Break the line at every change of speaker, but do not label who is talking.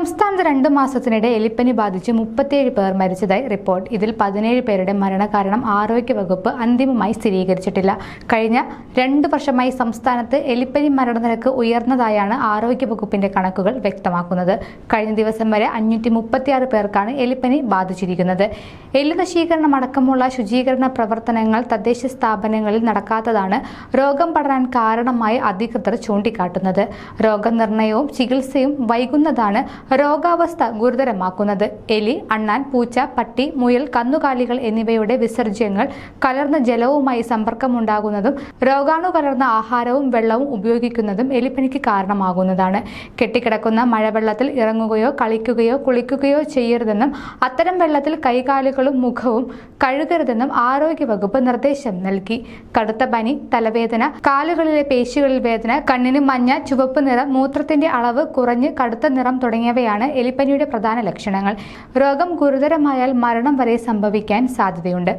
സംസ്ഥാനത്ത് രണ്ട് മാസത്തിനിടെ എലിപ്പനി ബാധിച്ച് മുപ്പത്തിയേഴ് പേർ മരിച്ചതായി റിപ്പോർട്ട്. ഇതിൽ പതിനേഴ് പേരുടെ മരണകാരണം ആരോഗ്യവകുപ്പ് അന്തിമമായി സ്ഥിരീകരിച്ചിട്ടില്ല. കഴിഞ്ഞ രണ്ട് വർഷമായി സംസ്ഥാനത്ത് എലിപ്പനി മരണനിരക്ക് ഉയർന്നതായാണ് ആരോഗ്യവകുപ്പിന്റെ കണക്കുകൾ വ്യക്തമാക്കുന്നത്. കഴിഞ്ഞ ദിവസം വരെ അഞ്ഞൂറ്റി മുപ്പത്തിയാറ് പേർക്കാണ് എലിപ്പനി ബാധിച്ചിരിക്കുന്നത്. എലി നശീകരണം അടക്കമുള്ള ശുചീകരണ പ്രവർത്തനങ്ങൾ തദ്ദേശ സ്ഥാപനങ്ങളിൽ നടക്കാത്തതാണ് രോഗം പടരാൻ കാരണമായി അധികൃതർ ചൂണ്ടിക്കാട്ടുന്നത്. രോഗനിർണയവും ചികിത്സയും വൈകുന്നതാണ് രോഗാവസ്ഥ ഗുരുതരമാക്കുന്നത്. എലി അണ്ണാൻ പൂച്ച പട്ടി മുയൽ കന്നുകാലികൾ എന്നിവയുടെ വിസർജ്യങ്ങൾ കലർന്ന ജലവുമായി സമ്പർക്കമുണ്ടാകുന്നതും രോഗാണു കലർന്ന ആഹാരവും വെള്ളവും ഉപയോഗിക്കുന്നതും എലിപ്പനിക്ക് കാരണമാകുന്നതാണ്. കെട്ടിക്കിടക്കുന്ന മഴവെള്ളത്തിൽ ഇറങ്ങുകയോ കളിക്കുകയോ കുളിക്കുകയോ ചെയ്യരുതെന്നും അത്തരം വെള്ളത്തിൽ കൈകാലുകളും മുഖവും കഴുകരുതെന്നും ആരോഗ്യവകുപ്പ് നിർദ്ദേശം നൽകി. കടുത്ത പനി തലവേദന കാലുകളിലെ പേശികളിൽ വേദന കണ്ണിന് മഞ്ഞ ചുവപ്പ് നിറം മൂത്രത്തിന്റെ അളവ് കുറഞ്ഞ് കടുത്ത നിറം എന്നിവയാണ് എലിപ്പനിയുടെ പ്രധാന ലക്ഷണങ്ങൾ. രോഗം ഗുരുതരമായാൽ മരണം വരെ സംഭവിക്കാൻ സാധ്യതയുണ്ട്.